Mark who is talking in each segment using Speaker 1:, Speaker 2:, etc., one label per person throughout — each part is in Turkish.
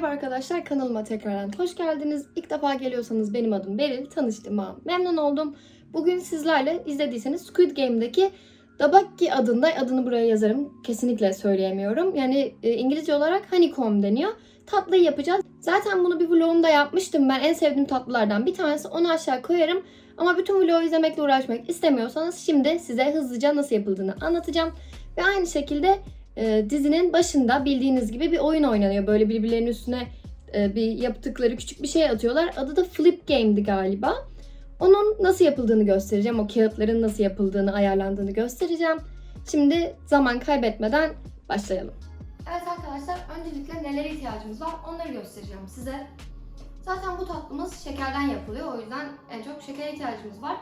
Speaker 1: Merhaba arkadaşlar kanalıma tekrardan hoş geldiniz. İlk defa geliyorsanız benim adım Beril. Tanıştığıma memnun oldum. Bugün sizlerle izlediyseniz Squid Game'deki Dabakki adında adını buraya yazarım. Kesinlikle söyleyemiyorum. Yani e, İngilizce olarak honeycomb deniyor. Tatlıyı yapacağız. Zaten bunu bir vlogumda yapmıştım ben. En sevdiğim tatlılardan bir tanesi. Onu aşağı koyarım. Ama bütün vlogu izlemekle uğraşmak istemiyorsanız şimdi size hızlıca nasıl yapıldığını anlatacağım. Ve aynı şekilde e, dizinin başında bildiğiniz gibi bir oyun oynanıyor. Böyle birbirlerinin üstüne e, bir yaptıkları küçük bir şey atıyorlar. Adı da Flip Game'di galiba. Onun nasıl yapıldığını göstereceğim. O kağıtların nasıl yapıldığını, ayarlandığını göstereceğim. Şimdi zaman kaybetmeden başlayalım. Evet arkadaşlar öncelikle nelere ihtiyacımız var onları göstereceğim size. Zaten bu tatlımız şekerden yapılıyor. O yüzden en çok şekere ihtiyacımız var.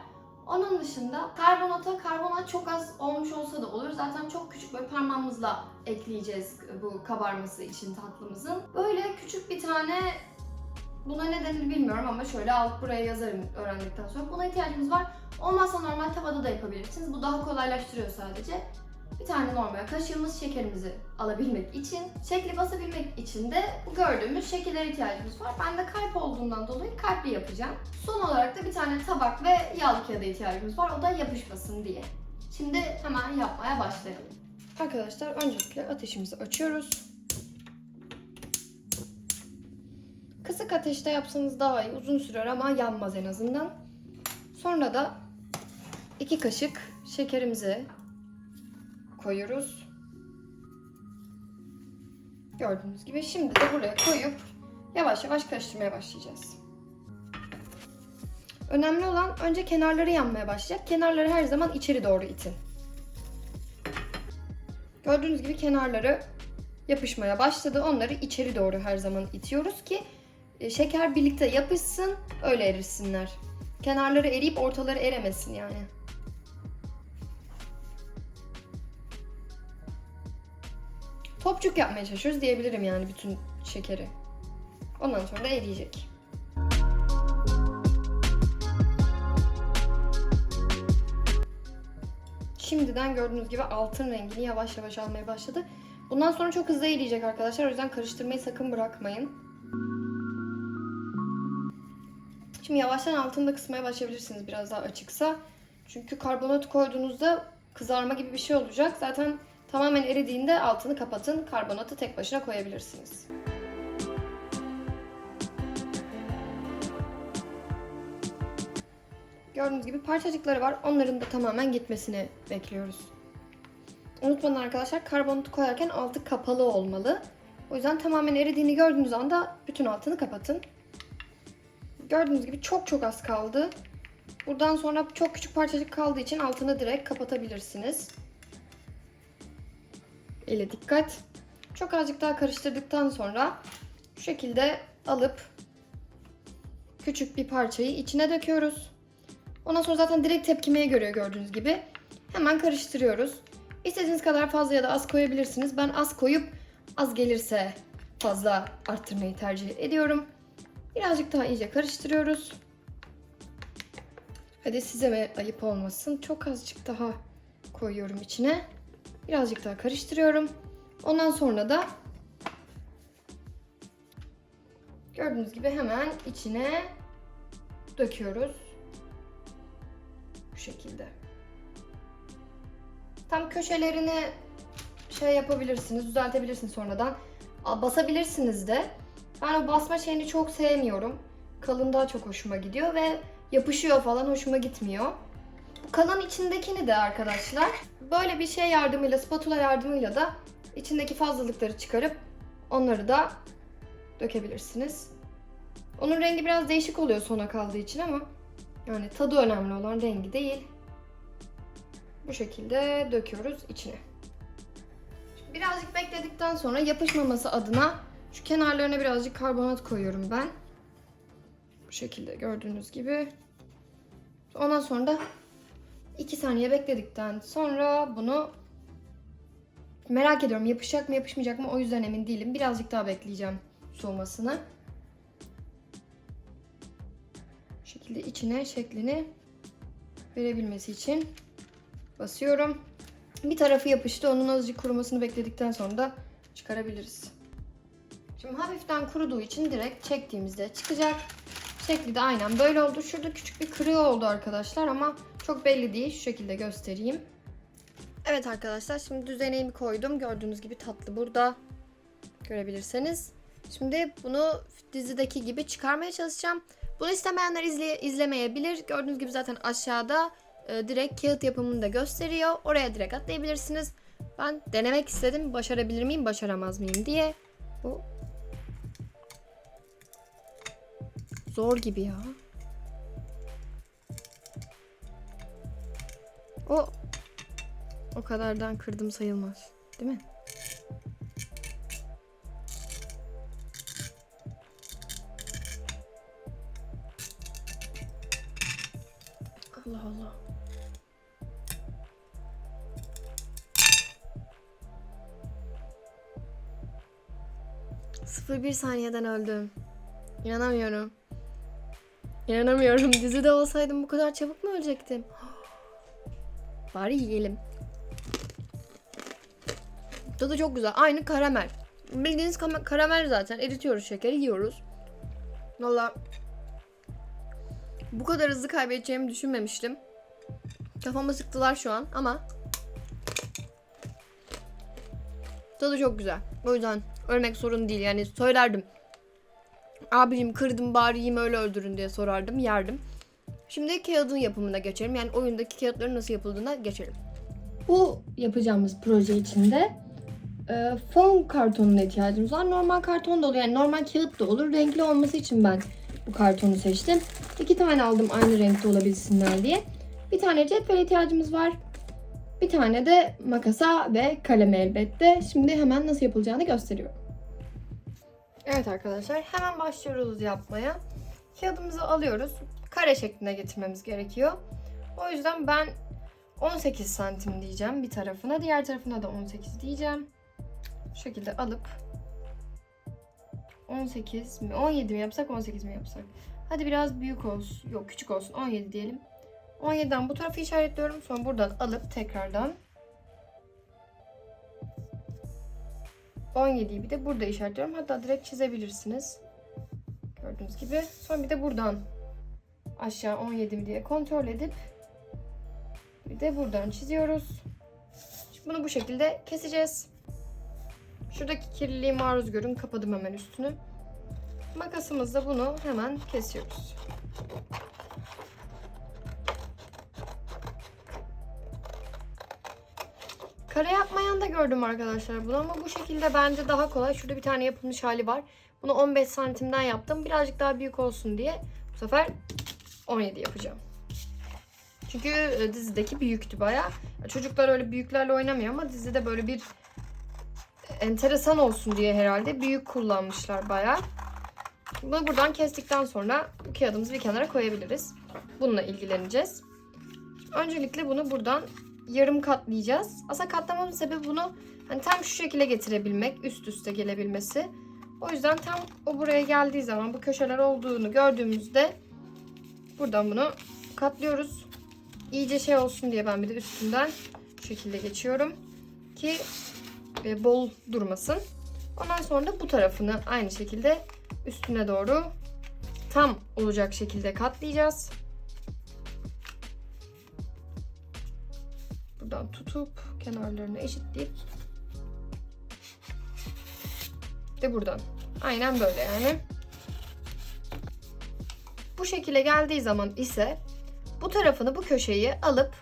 Speaker 1: Onun dışında karbonata, karbonat çok az olmuş olsa da olur. Zaten çok küçük böyle parmağımızla ekleyeceğiz bu kabarması için tatlımızın. Böyle küçük bir tane buna ne denir bilmiyorum ama şöyle alt buraya yazarım öğrendikten sonra. Buna ihtiyacımız var. Olmazsa normal tavada da yapabilirsiniz. Bu daha kolaylaştırıyor sadece. Bir tane normal kaşığımız şekerimizi alabilmek için, şekli basabilmek için de bu gördüğümüz şekillere ihtiyacımız var. Ben de kalp olduğundan dolayı kalpli yapacağım. Son olarak da bir tane tabak ve yağlı kağıda ihtiyacımız var. O da yapışmasın diye. Şimdi hemen yapmaya başlayalım. Arkadaşlar öncelikle ateşimizi açıyoruz. Kısık ateşte yapsanız daha iyi. Uzun sürer ama yanmaz en azından. Sonra da iki kaşık şekerimizi koyuyoruz. Gördüğünüz gibi şimdi de buraya koyup yavaş yavaş karıştırmaya başlayacağız. Önemli olan önce kenarları yanmaya başlayacak. Kenarları her zaman içeri doğru itin. Gördüğünüz gibi kenarları yapışmaya başladı. Onları içeri doğru her zaman itiyoruz ki e, şeker birlikte yapışsın, öyle erisinler. Kenarları eriyip ortaları eremesin yani. Topçuk yapmaya çalışıyoruz diyebilirim yani bütün şekeri. Ondan sonra da eriyecek. Şimdiden gördüğünüz gibi altın rengini yavaş yavaş almaya başladı. Bundan sonra çok hızlı eriyecek arkadaşlar. O yüzden karıştırmayı sakın bırakmayın. Şimdi yavaştan altını da kısmaya başlayabilirsiniz biraz daha açıksa. Çünkü karbonat koyduğunuzda kızarma gibi bir şey olacak. Zaten tamamen eridiğinde altını kapatın. Karbonatı tek başına koyabilirsiniz. Gördüğünüz gibi parçacıkları var. Onların da tamamen gitmesini bekliyoruz. Unutmayın arkadaşlar karbonatı koyarken altı kapalı olmalı. O yüzden tamamen eridiğini gördüğünüz anda bütün altını kapatın. Gördüğünüz gibi çok çok az kaldı. Buradan sonra çok küçük parçacık kaldığı için altını direkt kapatabilirsiniz. Ele dikkat. Çok azıcık daha karıştırdıktan sonra şu şekilde alıp küçük bir parçayı içine döküyoruz. Ondan sonra zaten direkt tepkimeye göre gördüğünüz gibi hemen karıştırıyoruz. İstediğiniz kadar fazla ya da az koyabilirsiniz. Ben az koyup az gelirse fazla arttırmayı tercih ediyorum. Birazcık daha iyice karıştırıyoruz. Hadi size ve ayıp olmasın. Çok azıcık daha koyuyorum içine. Birazcık daha karıştırıyorum. Ondan sonra da gördüğünüz gibi hemen içine döküyoruz. Bu şekilde. Tam köşelerini şey yapabilirsiniz, düzeltebilirsiniz sonradan. Basabilirsiniz de. Ben o basma şeyini çok sevmiyorum. Kalın daha çok hoşuma gidiyor ve yapışıyor falan hoşuma gitmiyor. Kalan içindekini de arkadaşlar böyle bir şey yardımıyla, spatula yardımıyla da içindeki fazlalıkları çıkarıp onları da dökebilirsiniz. Onun rengi biraz değişik oluyor sona kaldığı için ama yani tadı önemli olan rengi değil. Bu şekilde döküyoruz içine. Birazcık bekledikten sonra yapışmaması adına şu kenarlarına birazcık karbonat koyuyorum ben. Bu şekilde gördüğünüz gibi. Ondan sonra da 2 saniye bekledikten sonra bunu merak ediyorum yapışacak mı yapışmayacak mı o yüzden emin değilim. Birazcık daha bekleyeceğim soğumasını. Bu şekilde içine şeklini verebilmesi için basıyorum. Bir tarafı yapıştı. Onun azıcık kurumasını bekledikten sonra da çıkarabiliriz. Şimdi hafiften kuruduğu için direkt çektiğimizde çıkacak. Şekli de aynen böyle oldu. Şurada küçük bir kırığı oldu arkadaşlar ama çok belli değil. Şu şekilde göstereyim. Evet arkadaşlar şimdi düzeneğimi koydum. Gördüğünüz gibi tatlı burada. Görebilirseniz. Şimdi bunu dizideki gibi çıkarmaya çalışacağım. Bunu istemeyenler izle, izlemeyebilir. Gördüğünüz gibi zaten aşağıda e, direkt kağıt yapımını da gösteriyor. Oraya direkt atlayabilirsiniz. Ben denemek istedim. Başarabilir miyim, başaramaz mıyım diye. Bu zor gibi ya. O o kadardan kırdım sayılmaz. Değil mi? Allah Allah. Sıfır bir saniyeden öldüm. İnanamıyorum. İnanamıyorum. Dizide olsaydım bu kadar çabuk mu ölecektim? Bari yiyelim. Tadı çok güzel. Aynı karamel. Bildiğiniz karamel zaten. Eritiyoruz şekeri, yiyoruz. Valla bu kadar hızlı kaybedeceğimi düşünmemiştim. Kafama sıktılar şu an ama tadı çok güzel. O yüzden ölmek sorun değil. Yani söylerdim. Abicim kırdım bari yiyeyim öyle öldürün diye sorardım. Yerdim. Şimdi kağıdın yapımına geçelim. Yani oyundaki kağıtların nasıl yapıldığına geçelim. Bu yapacağımız proje içinde e, fon kartonuna ihtiyacımız var. Normal karton da olur. Yani normal kağıt da olur. Renkli olması için ben bu kartonu seçtim. İki tane aldım aynı renkte olabilsinler diye. Bir tane cetvel ihtiyacımız var. Bir tane de makasa ve kaleme elbette. Şimdi hemen nasıl yapılacağını gösteriyorum. Evet arkadaşlar hemen başlıyoruz yapmaya. Kağıdımızı alıyoruz. Kare şekline getirmemiz gerekiyor. O yüzden ben 18 santim diyeceğim bir tarafına. Diğer tarafına da 18 diyeceğim. Bu şekilde alıp 18 mi 17 mi yapsak 18 mi yapsak? Hadi biraz büyük olsun. Yok küçük olsun 17 diyelim. 17'den bu tarafı işaretliyorum. Sonra buradan alıp tekrardan 17'yi bir de burada işaretliyorum. Hatta direkt çizebilirsiniz. Gördüğünüz gibi. Sonra bir de buradan aşağı 17 mi diye kontrol edip bir de buradan çiziyoruz. Şimdi bunu bu şekilde keseceğiz. Şuradaki kirliliği maruz görün. Kapadım hemen üstünü. Makasımızla bunu hemen kesiyoruz. Kare yapmayan da gördüm arkadaşlar bunu ama bu şekilde bence daha kolay. Şurada bir tane yapılmış hali var. Bunu 15 santimden yaptım. Birazcık daha büyük olsun diye bu sefer 17 yapacağım. Çünkü e, dizideki büyüktü baya. Çocuklar öyle büyüklerle oynamıyor ama dizide böyle bir enteresan olsun diye herhalde büyük kullanmışlar baya. Bunu buradan kestikten sonra bu kağıdımızı bir kenara koyabiliriz. Bununla ilgileneceğiz. Öncelikle bunu buradan yarım katlayacağız. Aslında katlamamın sebebi bunu hani tam şu şekilde getirebilmek, üst üste gelebilmesi. O yüzden tam o buraya geldiği zaman bu köşeler olduğunu gördüğümüzde buradan bunu katlıyoruz. İyice şey olsun diye ben bir de üstünden şu şekilde geçiyorum ki e, bol durmasın. Ondan sonra da bu tarafını aynı şekilde üstüne doğru tam olacak şekilde katlayacağız. Buradan tutup kenarlarını eşitleyip de buradan. Aynen böyle yani. Bu şekilde geldiği zaman ise bu tarafını bu köşeyi alıp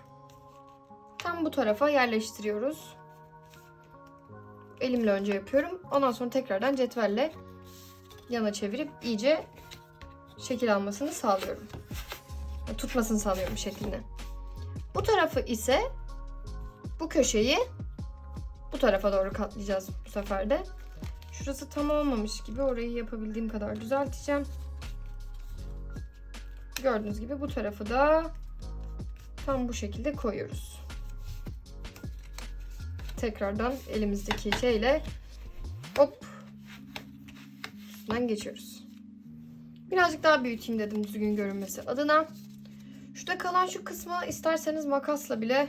Speaker 1: tam bu tarafa yerleştiriyoruz. Elimle önce yapıyorum. Ondan sonra tekrardan cetvelle yana çevirip iyice şekil almasını sağlıyorum. Tutmasını sağlıyorum şeklini. Bu tarafı ise bu köşeyi bu tarafa doğru katlayacağız bu sefer de. Şurası tam olmamış gibi orayı yapabildiğim kadar düzelteceğim. Gördüğünüz gibi bu tarafı da tam bu şekilde koyuyoruz. Tekrardan elimizdeki şeyle hop üstünden geçiyoruz. Birazcık daha büyüteyim dedim düzgün görünmesi adına. Şurada kalan şu kısmı isterseniz makasla bile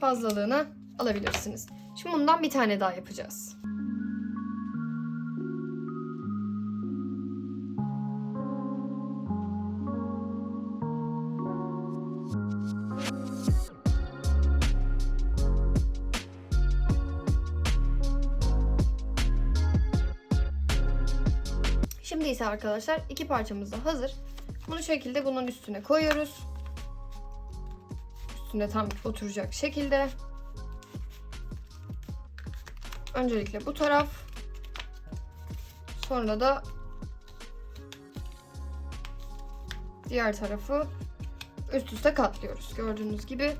Speaker 1: fazlalığını alabilirsiniz. Şimdi bundan bir tane daha yapacağız. İse arkadaşlar iki parçamız da hazır. Bunu şekilde bunun üstüne koyuyoruz. Üstüne tam oturacak şekilde. Öncelikle bu taraf. Sonra da diğer tarafı üst üste katlıyoruz. Gördüğünüz gibi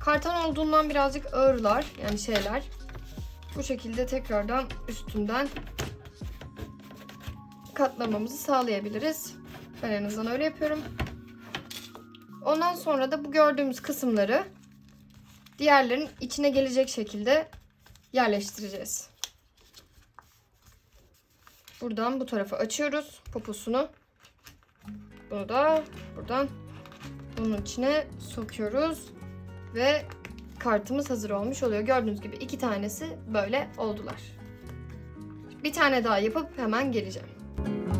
Speaker 1: karton olduğundan birazcık ağırlar yani şeyler. Bu şekilde tekrardan üstünden katlamamızı sağlayabiliriz. Ben en azından öyle yapıyorum. Ondan sonra da bu gördüğümüz kısımları diğerlerin içine gelecek şekilde yerleştireceğiz. Buradan bu tarafa açıyoruz poposunu. Bunu da buradan bunun içine sokuyoruz ve kartımız hazır olmuş oluyor. Gördüğünüz gibi iki tanesi böyle oldular. Bir tane daha yapıp hemen geleceğim. Şimdi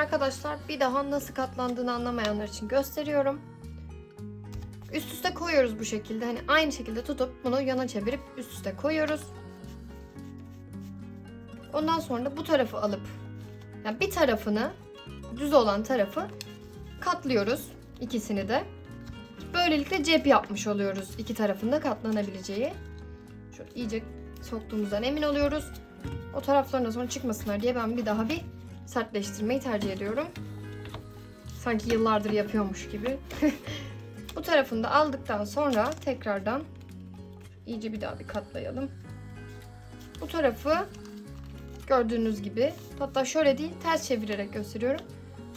Speaker 1: arkadaşlar bir daha nasıl katlandığını anlamayanlar için gösteriyorum. Üst üste koyuyoruz bu şekilde. Hani aynı şekilde tutup bunu yana çevirip üst üste koyuyoruz. Ondan sonra da bu tarafı alıp yani bir tarafını düz olan tarafı katlıyoruz ikisini de. Böylelikle cep yapmış oluyoruz iki tarafında katlanabileceği. Şöyle iyice soktuğumuzdan emin oluyoruz. O taraflarına sonra çıkmasınlar diye ben bir daha bir sertleştirmeyi tercih ediyorum. Sanki yıllardır yapıyormuş gibi. Bu tarafını da aldıktan sonra tekrardan iyice bir daha bir katlayalım. Bu tarafı gördüğünüz gibi hatta şöyle değil ters çevirerek gösteriyorum.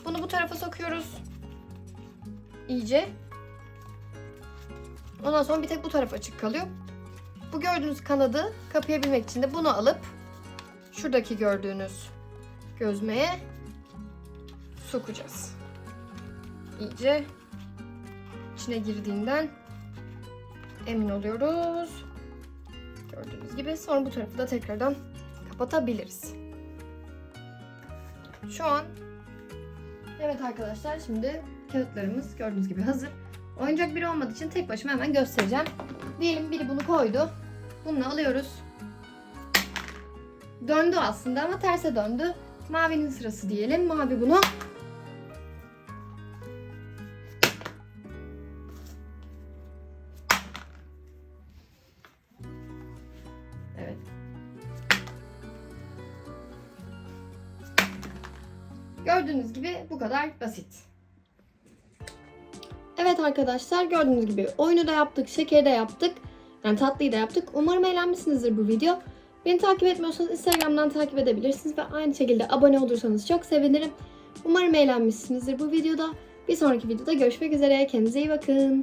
Speaker 1: Bunu bu tarafa sokuyoruz. İyice. Ondan sonra bir tek bu taraf açık kalıyor. Bu gördüğünüz kanadı kapayabilmek için de bunu alıp şuradaki gördüğünüz gözmeye sokacağız. İyice içine girdiğinden emin oluyoruz. Gördüğünüz gibi sonra bu tarafı da tekrardan kapatabiliriz. Şu an evet arkadaşlar şimdi kağıtlarımız gördüğünüz gibi hazır. Oyuncak biri olmadığı için tek başıma hemen göstereceğim. Diyelim biri bunu koydu. Bunu alıyoruz. Döndü aslında ama terse döndü. Mavinin sırası diyelim. Mavi bunu Evet. Gördüğünüz gibi bu kadar basit. Evet arkadaşlar gördüğünüz gibi oyunu da yaptık, şekeri de yaptık. Yani tatlıyı da yaptık. Umarım eğlenmişsinizdir bu video. Beni takip etmiyorsanız Instagram'dan takip edebilirsiniz ve aynı şekilde abone olursanız çok sevinirim. Umarım eğlenmişsinizdir bu videoda. Bir sonraki videoda görüşmek üzere. Kendinize iyi bakın.